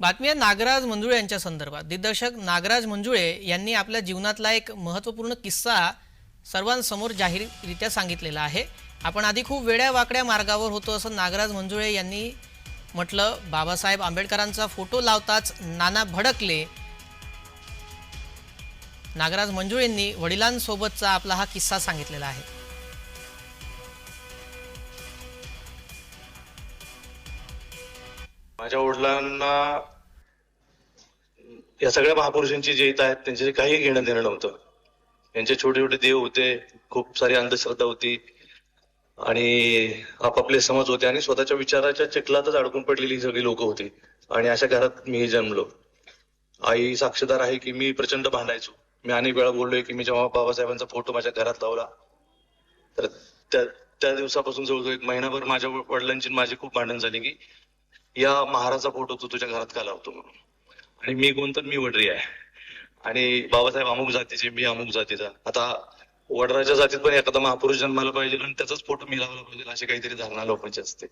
बातमी आहे नागराज मंजुळे यांच्या संदर्भात. दिग्दर्शक नागराज मंजुळे यांनी आपल्या जीवनातला एक महत्त्वपूर्ण किस्सा सर्वांसमोर जाहीररित्या सांगितलेला आहे. आपण आधी खूप वेड्या वाकड्या मार्गावर होतो असं नागराज मंजुळे यांनी म्हटलं. बाबासाहेब आंबेडकरांचा फोटो लावताच नाना भडकले. नागराज मंजुळेंनी वडिलांसोबतचा आपला हा किस्सा सांगितलेला आहे. माझ्या वडिलांना या सगळ्या महापुरुषांची जे आहेत त्यांचे काही घेणं देणं नव्हतं. यांचे छोटे छोटे देव होते खूप सारी अंधश्रद्धा होती आणि आपापले समज होते आणि स्वतःच्या विचाराच्या चिखलातच अडकून पडलेली सगळी लोक होती. आणि अशा घरात मी जन्मलो. आई साक्षीदार आहे की मी प्रचंड भांडायचो. मी अनेक वेळा बोललोय की मी जेव्हा बाबासाहेबांचा फोटो माझ्या घरात लावला तर त्या त्या दिवसापासून जवळजवळ एक महिनाभर माझ्या वडिलांची माझी खूप भांडण झाली की या महाराजा फोटो तू तुझ्या घरात का लावतो म्हणून. आणि मी कोण तर मी वडरी आहे. आणि बाबासाहेब अमुक जातीचे मी अमुक जातीचा. आता वडराच्या जातीत पण एखादा महापुरुष जन्माला पाहिजे आणि त्याचाच फोटो मी लावला पाहिजे अशी काहीतरी धारणा लोकांची असते.